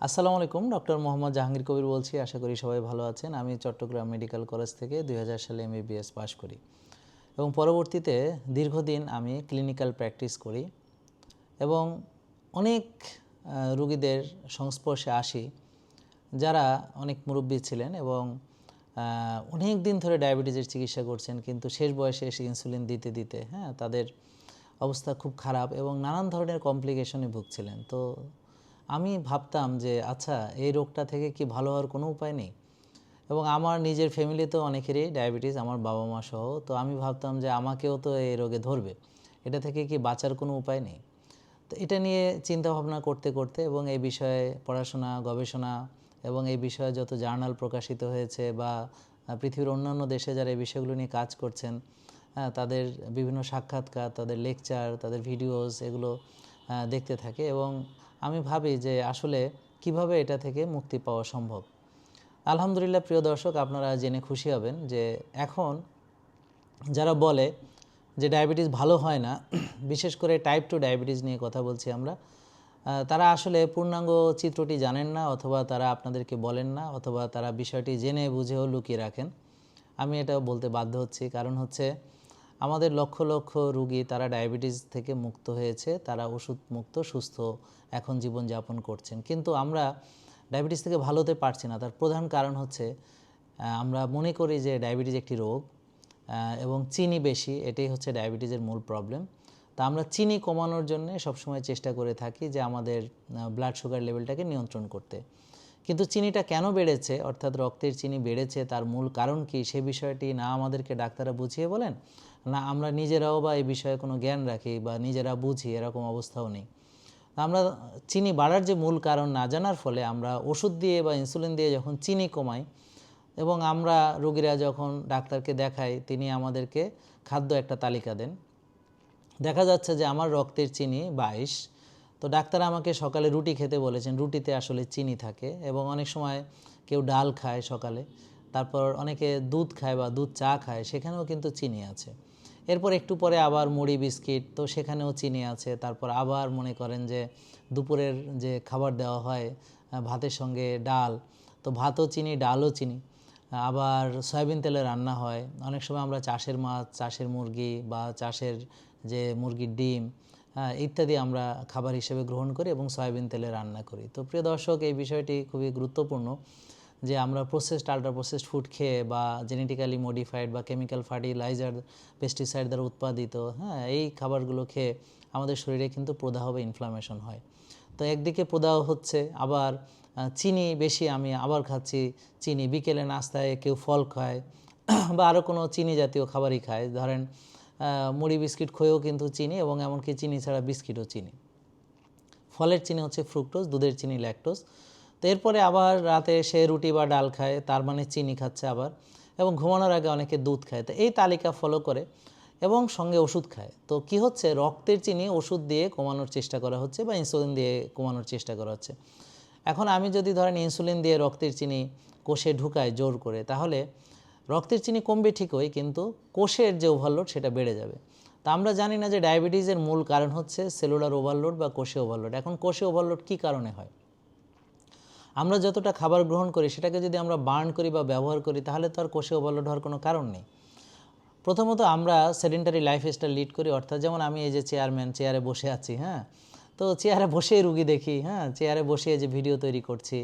আসসালামু আলাইকুম, ডক্টর মোহাম্মদ জাহাঙ্গীর কবির বলছি, আশা করি সবাই ভালো আছেন। আমি চট্টগ্রাম মেডিকেল কলেজ থেকে দুই হাজার সালে এম এমবিবিএস পাশ করি এবং পরবর্তীতে দীর্ঘদিন আমি ক্লিনিক্যাল প্র্যাকটিস করি এবং অনেক রুগীদের সংস্পর্শে আসি যারা অনেক মুরব্বী ছিলেন এবং অনেক দিন ধরে ডায়াবেটিসের চিকিৎসা করছেন কিন্তু শেষ বয়সে এসে ইনসুলিন দিতে দিতে হ্যাঁ তাদের অবস্থা খুব খারাপ এবং নানান ধরনের কমপ্লিকেশনে ভুগছিলেন। তো আমি ভাবতাম যে আচ্ছা এই রোগটা থেকে কি ভালো হওয়ার কোনো উপায় নেই? এবং আমার নিজের ফ্যামিলিতেও অনেকেরই ডায়াবেটিস আমার বাবা মা সহ। তো আমি ভাবতাম যে, আমাকেও তো এই রোগে ধরবে। এটা থেকে কি বাঁচার কোনো উপায় নেই? তো এটা নিয়ে চিন্তা ভাবনা করতে করতে এবং এই বিষয়ে পড়াশোনা, গবেষণা এবং এই বিষয়ে যত জার্নাল প্রকাশিত হয়েছে বা পৃথিবীর অন্যান্য দেশে যারা এই বিষয়গুলো নিয়ে কাজ করছেন তাদের বিভিন্ন সাক্ষাৎকার, তাদের লেকচার তাদের ভিডিওস এগুলো দেখতে থাকে এবং আমি ভাবি যে আসলে কীভাবে এটা থেকে মুক্তি পাওয়া সম্ভব। আলহামদুলিল্লাহ, প্রিয় দর্শক, আপনারা জেনে খুশি হবেন যে এখন যারা বলে যে ডায়াবেটিস ভালো হয় না, বিশেষ করে টাইপ টু ডায়াবেটিস নিয়ে কথা বলছি আমরা তারা আসলে পূর্ণাঙ্গ চিত্রটি জানেন না অথবা তারা আপনাদেরকে বলেন না অথবা তারা বিষয়টি জেনে বুঝেও লুকিয়ে রাখেন। আমি এটা বলতে বাধ্য হচ্ছি, কারণ হচ্ছে আমাদের লক্ষ লক্ষ রুগী তারা ডায়াবেটিস থেকে মুক্ত হয়েছে, তারা ওষুধ মুক্ত সুস্থ এখন জীবনযাপন করছেন। কিন্তু আমরা ডায়াবেটিস থেকে ভালো হতে পারছি না। তার প্রধান কারণ হচ্ছে আমরা মনে করি যে ডায়াবেটিস একটি রোগ এবং চিনি বেশি, এটাই হচ্ছে ডায়াবেটিসের মূল প্রবলেম তা আমরা চিনি কমানোর জন্য সবসময় চেষ্টা করে থাকি যে আমাদের ব্লাড সুগার লেভেলটাকে নিয়ন্ত্রণ করতে। কিন্তু চিনিটা কেন বেড়েছে? অর্থাৎ রক্তের চিনি বেড়েছে, তার মূল কারণ কি? সে বিষয়টি না আমাদেরকে ডাক্তাররা বুঝিয়ে বলেন? না, আমরা নিজেরাও বা এই বিষয়ে কোনো জ্ঞান রাখি বা নিজেরা বুঝি, এরকম অবস্থাও নেই। আমরা চিনি বাড়ার যে মূল কারণ না জানার ফলে আমরা ওষুধ দিয়ে বা ইনসুলিন দিয়ে যখন চিনি কমাই এবং আমরা রোগীরা যখন ডাক্তারকে দেখাই, তিনি আমাদেরকে খাদ্য একটা তালিকা দেন। দেখা যাচ্ছে যে আমার রক্তের চিনি বাইশ তো ডাক্তার আমাকে সকালে রুটি খেতে বলেছেন। রুটিতে আসলে চিনি থাকে এবং অনেক সময় কেউ ডাল খায় সকালে, তারপর অনেকে দুধ খায় বা দুধ চা খায়, সেখানেও কিন্তু চিনি আছে। এরপর একটু পরে আবার মুড়ি, বিস্কিট, তো সেখানেও চিনি আছে। তারপর আবার মনে করেন যে দুপুরের যে খাবার দেওয়া হয় ভাতের সঙ্গে ডাল, তো ভাতও চিনি, ডালও চিনি। আবার সয়াবিন তেলে রান্না হয়। অনেক সময় আমরা চাষের মাছ, চাষের মুরগি বা চাষের যে মুরগির ডিম ইত্যাদি আমরা খাবার হিসেবে গ্রহণ করি এবং সয়াবিন তেলে রান্না করি। তো প্রিয় দর্শক, এই বিষয়টি খুবই গুরুত্বপূর্ণ যে আমরা প্রসেসড আল্ট্রা প্রসেসড ফুড খেয়ে বা জেনেটিক্যালি মডিফাইড বা কেমিক্যাল ফার্টিলাইজার পেস্টিসাইড দ্বারা উৎপাদিত হ্যাঁ এই খাবারগুলো খেয়ে আমাদের শরীরে কিন্তু প্রদাহ বা ইনফ্লামেশন হয়। তো একদিকে প্রদাহ হচ্ছে, আবার চিনি বেশি আমি আবার খাচ্ছি, চিনি বিকেলে নাস্তায় কেউ ফল খায়, বা আরও কোনো চিনি জাতীয় খাবারই খায়। ধরেন মুড়ি বিস্কিট খেয়েও কিন্তু চিনি এবং এমনকি চিনি ছাড়া বিস্কিটও চিনি। ফলের চিনি হচ্ছে ফ্রুক্টোজ, দুধের চিনি ল্যাকটোজ। তো এরপরে আবার রাতে সে রুটি বা ডাল খায়, তার মানে চিনি খাচ্ছে আবার এবং ঘুমানোর আগে অনেকে দুধ খায়। তো এই তালিকা ফলো করে এবং সঙ্গে ওষুধ খায়। তো কি হচ্ছে? রক্তের চিনি ওষুধ দিয়ে কমানোর চেষ্টা করা হচ্ছে বা ইনসুলিন দিয়ে কমানোর চেষ্টা করা হচ্ছে। এখন আমি যদি ধরেন ইনসুলিন দিয়ে রক্তের চিনি কোষে ঢুকাই জোর করে, তাহলে রক্তের চিনি কমবে ঠিকই, কিন্তু কোষের যে ওভারলোড সেটা বেড়ে যাবে। তা আমরা জানি না যে ডায়াবেটিসের মূল কারণ হচ্ছে সেলুলার ওভারলোড বা কোষে ওভারলোড এখন কোষে ওভারলোড কী কারণে হয়? আমরা যতটা খাবার গ্রহণ করি, সেটাকে যদি আমরা বার্ন করি বা ব্যবহার করি, তাহলে তো আর কোষে ওভারলোড হওয়ার কোনো কারণ নেই। প্রথমত আমরা সেডেন্টারি লাইফস্টাইল লিড করি, অর্থাৎ যেমন আমি এই যে চেয়ারম্যান, চেয়ারে বসে আছি হ্যাঁ? তো চেয়ারে বসেই রুগী দেখি হ্যাঁ? চেয়ারে বসে যে ভিডিও তৈরি করছি।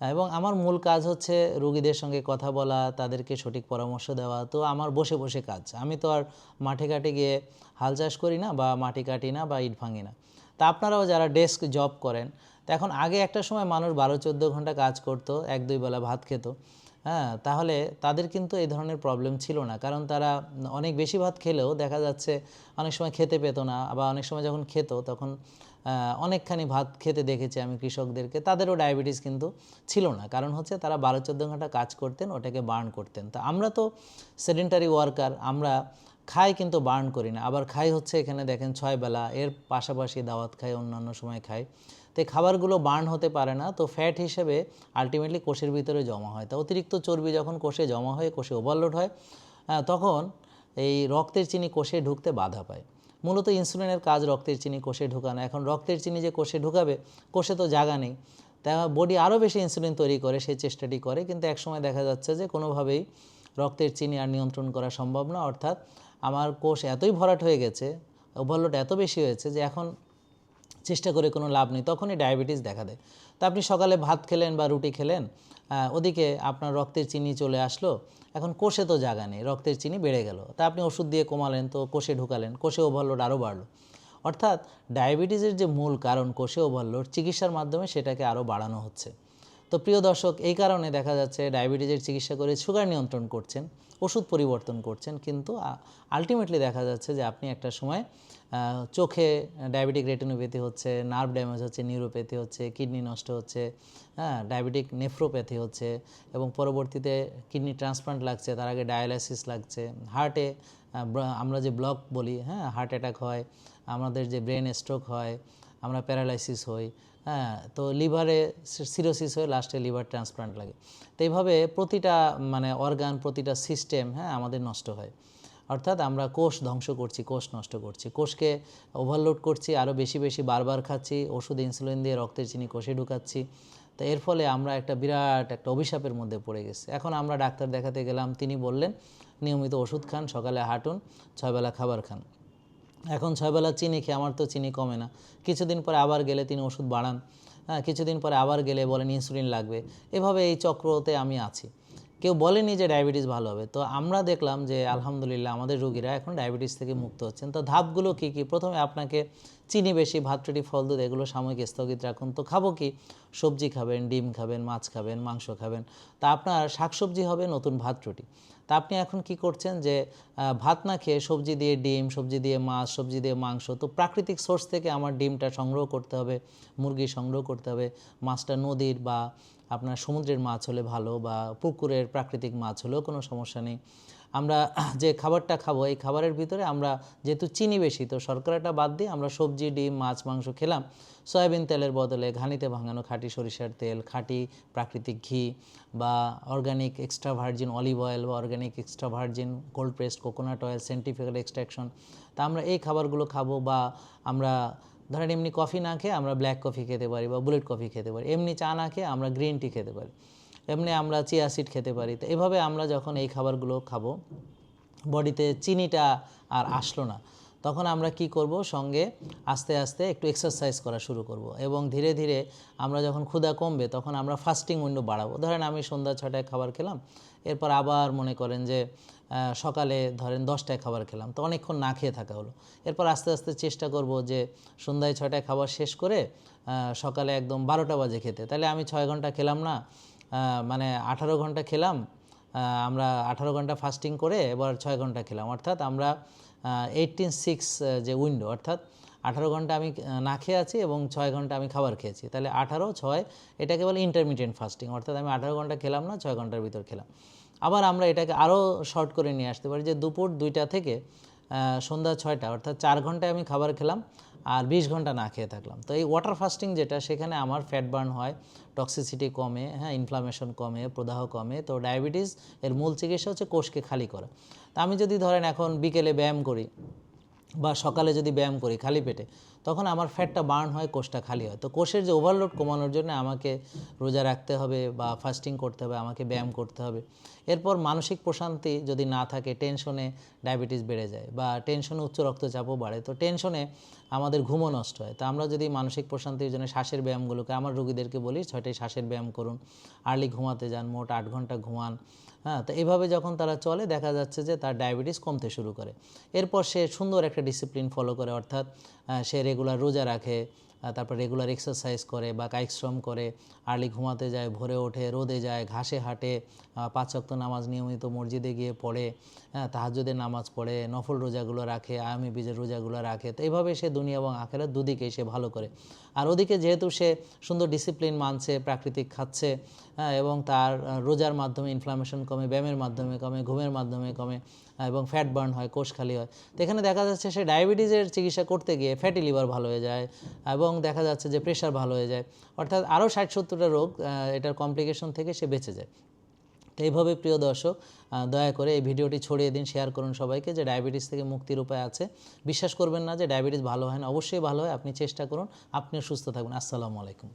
এবং আমার মূল কাজ হচ্ছে রুগীদের সঙ্গে কথা বলা, তাদেরকে সঠিক পরামর্শ দেওয়া। তো আমার বসে বসে কাজ। আমি তো আর মাঠে ঘাটে গিয়ে হাল চাষ করি না বা মাটি কাটি না বা ইট ভাঙি না। তা আপনারাও যারা ডেস্ক জব করেন এখন আগে একটা সময় মানুষ বারো চোদ্দ ঘণ্টা কাজ করতো এক দুই বেলা ভাত খেত। হ্যাঁ তাহলে তাদের কিন্তু এই ধরনের প্রবলেম ছিল না। কারণ তারা অনেক বেশি ভাত খেলেও দেখা যাচ্ছে অনেক সময় খেতে পেতো না বা অনেক সময় যখন খেত তখন অনেকখানি ভাত খেতে দেখেছি আমি কৃষকদেরকে। তাদেরও ডায়াবেটিস কিন্তু ছিল না। কারণ হচ্ছে তারা বারো চোদ্দ ঘণ্টা কাজ করতেন, ওটাকে বার্ন করতেন। তা আমরা তো সেডেন্টারি ওয়ার্কার আমরা খাই কিন্তু বার্ন করি না। আবার খাই হচ্ছে এখানে দেখেন ছয় বেলা, এর পাশাপাশি দাওয়াত খাই, অন্যান্য সময় খাই। তো খাবারগুলো বার্ন হতে পারে না, তো ফ্যাট হিসেবে আলটিমেটলি কোষের ভিতরে জমা হয়। তা অতিরিক্ত চর্বি যখন কোষে জমা হয়ে, কোষে ওভারলোড হয় তখন এই রক্তের চিনি কোষে ঢুকতে বাধা পায়। মূলত ইনসুলিনের কাজ রক্তের চিনি কোষে ঢুকানো। এখন রক্তের চিনি যে কোষে ঢুকাবে, কোষে তো জায়গা নেই। তা বডি আরও বেশি ইনসুলিন তৈরি করে সেই চেষ্টাটি করে। কিন্তু একসময় দেখা যাচ্ছে যে কোনোভাবেই রক্তের চিনি আর নিয়ন্ত্রণ করা সম্ভব না। অর্থাৎ আমার কোষ এতই ভরাট হয়ে গেছে, ওভারলোড এত বেশি হয়েছে যে এখন চেষ্টা করে কোনো লাভ নেই, তখনই ডায়াবেটিস দেখা দেয়। তো আপনি সকালে ভাত খেলেন বা রুটি খেলেন ওদিকে আপনার রক্তের চিনি চলে আসলো, এখন কোষে তো জায়গা নেই, রক্তের চিনি বেড়ে গেল। তা আপনি ওষুধ দিয়ে কমালেন তো কোষে ঢুকালেন, কোষে ওভারলোড আরও বাড়লো। অর্থাৎ ডায়াবেটিসের যে মূল কারণ কোষে ওভারলোড, চিকিৎসার মাধ্যমে সেটাকে আরও বাড়ানো হচ্ছে। তো প্রিয় দর্শক, এই কারণে দেখা যাচ্ছে ডায়াবেটিসের চিকিৎসা করে সুগার নিয়ন্ত্রণ করছেন, ওষুধ পরিবর্তন করছেন, কিন্তু আলটিমেটলি দেখা যাচ্ছে যে আপনি একটা সময় চোখে ডায়াবেটিক রেটিনোপ্যাথি হচ্ছে নার্ভ ড্যামেজ হচ্ছে নিউরোপ্যাথি হচ্ছে কিডনি নষ্ট হচ্ছে হ্যাঁ ডায়াবেটিক নেফ্রোপ্যাথি হচ্ছে এবং পরবর্তীতে কিডনি ট্রান্সপ্লান্ট লাগছে, তার আগে ডায়ালাইসিস লাগছে হার্টে আমরা যে ব্লক বলি হ্যাঁ হার্ট অ্যাটাক হয়, আমাদের যে ব্রেন স্ট্রোক হয় আমরা প্যারালাইসিস হই হ্যাঁ তো লিভারে সিরোসিস হয়ে লাস্টে লিভার ট্রান্সপ্লান্ট লাগে। তো এইভাবে প্রতিটা মানে অর্গান প্রতিটা সিস্টেম হ্যাঁ আমাদের নষ্ট হয়। অর্থাৎ আমরা কোষ ধ্বংস করছি, কোষ নষ্ট করছি। কোষকে ওভারলোড করছি আরও বেশি বেশি বারবার খাচ্ছি, ওষুধ ইনসুলিন দিয়ে রক্তের চিনি কোষে ঢুকাচ্ছি। তো এর ফলে আমরা একটা বিরাট একটা অভিশাপের মধ্যে পড়ে গেছি। এখন আমরা ডাক্তার দেখাতে গেলাম, তিনি বললেন, নিয়মিত ওষুধ খান, সকালে হাঁটুন, ছয়বেলা খাবার খান। এখন ছয়বেলা চিনি খেয়ে আমার তো চিনি কমে না। কিছুদিন পরে আবার গেলে তিনি ওষুধ বাড়ান। হ্যাঁ কিছুদিন পরে আবার গেলে বলেন ইনসুলিন লাগবে। এভাবে এই চক্রতে আমি আছি। কেউ বলেনি যে ডায়াবেটিস ভালো হবে। তো আমরা দেখলাম যে আলহামদুলিল্লাহ আমাদের রোগীরা এখন ডায়াবেটিস থেকে মুক্ত হচ্ছেন। তো ধাপগুলো কী কী? প্রথমে আপনাকে চিনি বেশি, ভাত, রুটি, ফল, দুধ এগুলো সাময়িক স্থগিত রাখুন। তো খাব কি? সবজি খাবেন, ডিম খাবেন, মাছ খাবেন, মাংস খাবেন। তা আপনার শাকসবজি হবে নতুন ভাত, রুটি। তা আপনি এখন কি করছেন যে ভাত না খেয়ে সবজি দিয়ে ডিম, সবজি দিয়ে মাছ, সবজি দিয়ে মাংস, তো প্রাকৃতিক সোর্স থেকে আমার ডিমটা সংগ্রহ করতে হবে, মুরগি সংগ্রহ করতে হবে, মাছটা নদীর বা আপনার সমুদ্রের মাছ হলে ভালো বা পুকুরের প্রাকৃতিক মাছ হলেও কোনো সমস্যা নেই। আমরা যে খাবারটা খাব, এই খাবারের ভিতরে আমরা যেহেতু চিনি বেশি, তো শর্করাটা বাদ দিয়ে আমরা সবজি, ডিম, মাছ, মাংস খেলাম। সয়াবিন তেলের বদলে ঘানিতে ভাঙানো খাঁটি সরিষার তেল, খাঁটি প্রাকৃতিক ঘি বা organic extra virgin olive oil বা organic extra virgin cold pressed coconut oil scientifical extraction তা আমরা এই খাবারগুলো খাব বা আমরা ধরেন এমনি কফি না খেয়ে আমরা ব্ল্যাক কফি খেতে পারি বা বুলেট কফি খেতে পারি। এমনি চা না খেয়ে আমরা গ্রিন টি খেতে পারি। এমনি আমরা চিয়া সিড খেতে পারি। তো এভাবে আমরা যখন এই খাবারগুলো খাব, বডিতে চিনিটা আর আসলো না, তখন আমরা কি করব? সঙ্গে আস্তে আস্তে একটু এক্সারসাইজ করা শুরু করব এবং ধীরে ধীরে আমরা যখন ক্ষুধা কমবে, তখন আমরা ফাস্টিং উইন্ডো বাড়াবো। ধরেন আমি সন্ধ্যা ছটায় খাবার খেলাম এরপর আবার মনে করেন যে সকালে ধরেন দশটায় খাবার খেলাম, তো অনেকক্ষণ না খেয়ে থাকা হলো। এরপর আস্তে আস্তে চেষ্টা করব যে, সন্ধ্যায় ছটায় খাবার শেষ করে সকালে একদম বারোটা বাজে খেতে। তাহলে আমি ছয় ঘণ্টা খেলাম না মানে আঠারো ঘণ্টা খেলাম আমরা আঠারো ঘণ্টা ফাস্টিং করে এবার ছয় ঘণ্টা খেলাম। অর্থাৎ আমরা এইটিন সিক্স যে উইন্ডো অর্থাৎ আঠারো ঘণ্টা আমি না খেয়ে আছি এবং ছয় ঘণ্টা আমি খাবার খেয়েছি। তাহলে আঠারো, ছয়, এটাকে বলে ইন্টারমিডিয়েন্ট ফাস্টিং অর্থাৎ আমি আঠারো ঘণ্টা খেলাম না, ছয় ঘণ্টার ভিতর খেলাম। আবার আমরা এটাকে আরও শর্ট করে নিয়ে আসতে পারি যে দুপুর দুইটা থেকে সন্ধ্যা ছয়টা, অর্থাৎ চার ঘন্টায় আমি খাবার খেলাম আর বিশ ঘণ্টা না খেয়ে থাকলাম। তো এই ওয়াটার ফাস্টিং যেটা, সেখানে আমার ফ্যাট বার্ন হয় টক্সিসিটি কমে হ্যাঁ ইনফ্লামেশন কমে, প্রদাহ কমে, তো ডায়াবেটিস এর মূল চিকিৎসা হচ্ছে কোষকে খালি করা। তা আমি যদি ধরেন এখন বিকেলে ব্যায়াম করি বা সকালে যদি ব্যায়াম করি খালি পেটে, তখন আমার ফ্যাটটা বার্ন হয়, কোষটা খালি হয়। তো কোষের যে ওভারলোড কমানোর জন্য আমাকে রোজা রাখতে হবে বা ফাস্টিং করতে হবে, আমাকে ব্যায়াম করতে হবে। এরপর মানসিক প্রশান্তি যদি না থাকে টেনশনে ডায়াবেটিস বেড়ে যায় বা টেনশনে উচ্চ রক্তচাপও বাড়ে। তো টেনশনে আমাদের ঘুমও নষ্ট হয়। তো আমরা যদি মানসিক প্রশান্তির জন্য শ্বাসের ব্যায়ামগুলোকে, আমার রোগীদেরকে বলি, ছয়টায় শ্বাসের ব্যায়াম করুন আর্লি ঘুমাতে যান, মোট আট ঘণ্টা ঘুমান হ্যাঁ তো এভাবে যখন তারা চলে, দেখা যাচ্ছে যে তার ডায়াবেটিস কমতে শুরু করে। এরপর সে সুন্দর একটা ডিসিপ্লিন ফলো করে, অর্থাৎ সে রেগুলার রোজা রাখে তারপর রেগুলার এক্সারসাইজ করে বা কায়িক শ্রম করে আর্লি ঘুমাতে যায় ভোরে ওঠে রোদে যায় ঘাসে হাঁটে আহ, পাঁচ ওয়াক্ত নামাজ নিয়মিত মসজিদে গিয়ে পড়ে তাহাজ্জুদের নামাজ পড়ে নফল রোজাগুলো রাখে আয়ামি বীজের রোজাগুলো রাখে তো এইভাবে সে দুনিয়া এবং আখেরাত দুদিকেই সে ভালো করে। আর ওদিকে যেহেতু সে সুন্দর ডিসিপ্লিন মানছে প্রাকৃতিক খাচ্ছে এবং তার রোজার মাধ্যমে ইনফ্লামেশন কমে ব্যায়ামের মাধ্যমে কমে ঘুমের মাধ্যমে কমে এবং ফ্যাট বার্ন হয় কোষ খালি হয় তো এখানে দেখা যাচ্ছে সে ডায়াবেটিসের চিকিৎসা করতে গিয়ে ফ্যাটি লিভার ভালো হয়ে যায় এবং দেখা যাচ্ছে যে প্রেশার ভালো হয়ে যায়। অর্থাৎ আরও ষাট সত্তরটা রোগ এটার কমপ্লিকেশন থেকে সে বেঁচে যায়। তো এইভাবে প্রিয় দর্শক দয়া করে এই ভিডিওটি ছড়িয়ে দিন শেয়ার করুন সবাইকে যে ডায়াবেটিস থেকে মুক্তির উপায় আছে। বিশ্বাস করবেন না যে ডায়াবেটিস ভালো হয় না, অবশ্যই ভালো হয়, আপনি চেষ্টা করুন, আপনিও সুস্থ থাকবেন আসসালামু আলাইকুম।